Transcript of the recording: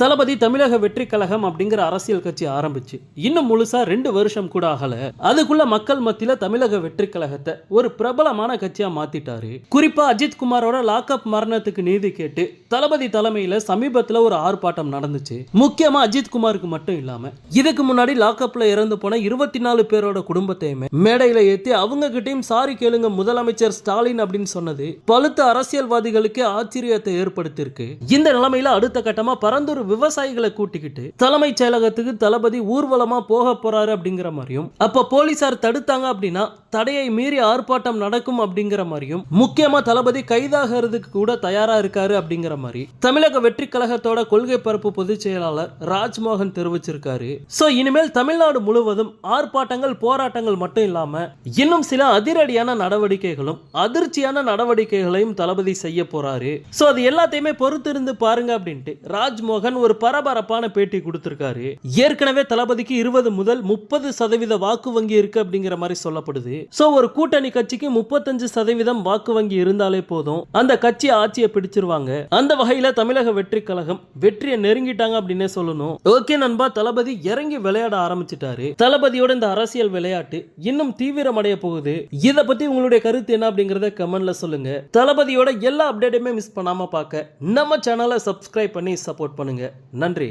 தளபதி தமிழக வெற்றி கழகம் அப்படிங்கிற அரசியல் கட்சி ஆரம்பிச்சு. இன்னும் முழுசா ரெண்டு வருஷம் கூட ஆகல. அதுக்குள்ள மக்கள் மத்தியில தமிழக வெற்றி கழகத்தை ஒரு பிரபலமான கட்சியா மாத்திட்டாரு. குறிப்பா அஜித் குமாரோட லாக்அப் மரணத்துக்கு நீதி கேட்டு தளபதி தலைமையில சமீபத்துல ஒரு ஆர்ப்பாட்டம் நடந்துச்சு. முக்கியமா அஜித் குமாருக்கு மட்டும் இல்லாம இதுக்கு முன்னாடி லாக்அப்ல இறந்து போன இருபத்தி நாலு பேரோட குடும்பத்தையுமே மேடையில ஏத்தி அவங்க கிட்டயும் சாரி கேளுங்க முதலமைச்சர் ஸ்டாலின் அப்படின்னு சொன்னது பழுத்த அரசியல்வாதிகளுக்கு ஆச்சரியத்தை ஏற்படுத்தியிருக்கு. இந்த நிலைமையில அடுத்த கட்டமா பரந்தூர் விவசாயிகளை கூட்டிக்கிட்டு தலைமைச் செயலகத்துக்கு தளபதி ஊர்வலமா போக போறாரு அப்படிங்கிற மாதிரியும் அப்ப போலீசார் தடுத்தாங்க அப்படின்னா தடையை மீறி ஆர்ப்பாட்டம் நடக்கும் அப்படிங்கிற மாதிரியும் முக்கியமா தளபதி கைதாகிறதுக்கு கூட தயாரா இருக்காரு அப்படிங்கிற மாதிரி தமிழக வெற்றி கழகத்தோட கொள்கை பரப்பு பொதுச் செயலாளர் ராஜ்மோகன் தெரிவிச்சிருக்காரு. சோ இனிமேல் தமிழ்நாடு முழுவதும் ஆர்ப்பாட்டங்கள் போராட்டங்கள் மட்டும் இல்லாம இன்னும் சில அதிரடியான நடவடிக்கைகளும் அதிர்ச்சியான நடவடிக்கைகளையும் தளபதி செய்ய போறாரு. சோ அது எல்லாத்தையுமே பொறுத்திருந்து பாருங்க அப்படின்ட்டு ராஜ்மோகன் ஒரு பரபரப்பான பேட்டி கொடுத்திருக்காரு. ஏற்கனவே தளபதிக்கு இருபது முதல் முப்பது சதவீத வாக்கு வங்கி இருக்கு அப்படிங்கிற மாதிரி சொல்லப்படுது. சோ ஒரு கூட்டணி கட்சிக்கு முப்பத்தஞ்சு சதவீதம் வாக்கு வங்கி இருந்தாலே போதும். அந்த கட்சி ஆட்சியை பிடிச்சிருவாங்க. அந்த வகையில தமிழக வெற்றி கழகம் வெற்றியை நெருங்கிட்டாங்க அப்படின்னே சொல்லணும். ஓகே நண்பா தளபதி இறங்கி விளையாட ஆரம்பிச்சிட்டாரு. தளபதியோட இந்த அரசியல் விளையாட்டு இன்னும் தீவிரமடைய போகுது. இத பத்தி உங்களுடைய கருத்து என்ன அப்படிங்கறத கமெண்ட்ல சொல்லுங்க. தளபதியோட எல்லா அப்டேட்டுமே மிஸ் பண்ணாம பார்க்க நம்ம சேனலை சப்ஸ்கிரைப் பண்ணி சப்போர்ட் பண்ணுங்க. நன்றி